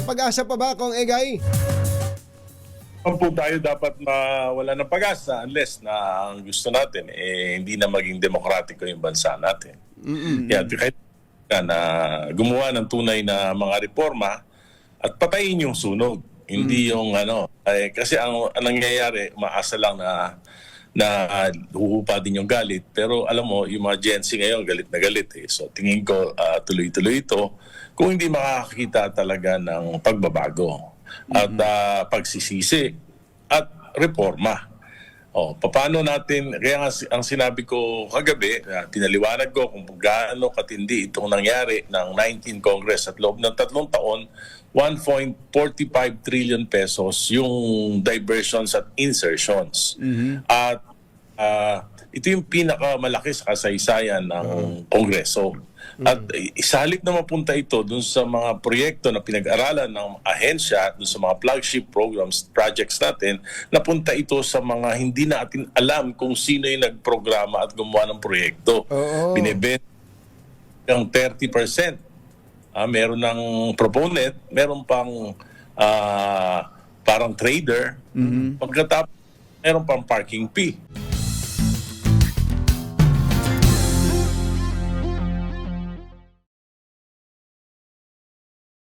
May pag-asa pa ba kung Egay? Kung po tayo dapat mawala ng pag-asa unless na ang gusto natin eh hindi na maging demokratiko yung bansa natin. Kaya kahit na gumawa ng tunay na mga reforma at patayin yung sunog. Hindi yung ano, eh, kasi ang, ang nangyayari, maasa lang na na huhupa din yung galit. Pero alam mo, yung mga Gen Z ngayon, galit na galit eh. So tingin ko ah, tuloy-tuloy ito kung hindi makakita talaga ng pagbabago at ah, pagsisisi at reforma. Oh, paano natin, kaya nga ang sinabi ko kagabi, na pinaliwanag ko kung gaano katindi itong nangyari ng 19 Congress at loob ng tatlong taon, 1.45 trillion pesos yung diversions at insertions. At ah, ito yung pinakamalaki sa kasaysayan ng Kongreso. At isalit na mapunta ito dun sa mga proyekto na pinag-aralan ng ahensya, dun sa mga flagship programs, projects natin, napunta ito sa mga hindi natin alam kung sino yung nagprograma at gumawa ng proyekto. Oo. Binibenta ng 30%. Ah, meron ng proponent, meron pang ah, parang trader. Pagkatapos, meron pang parking fee.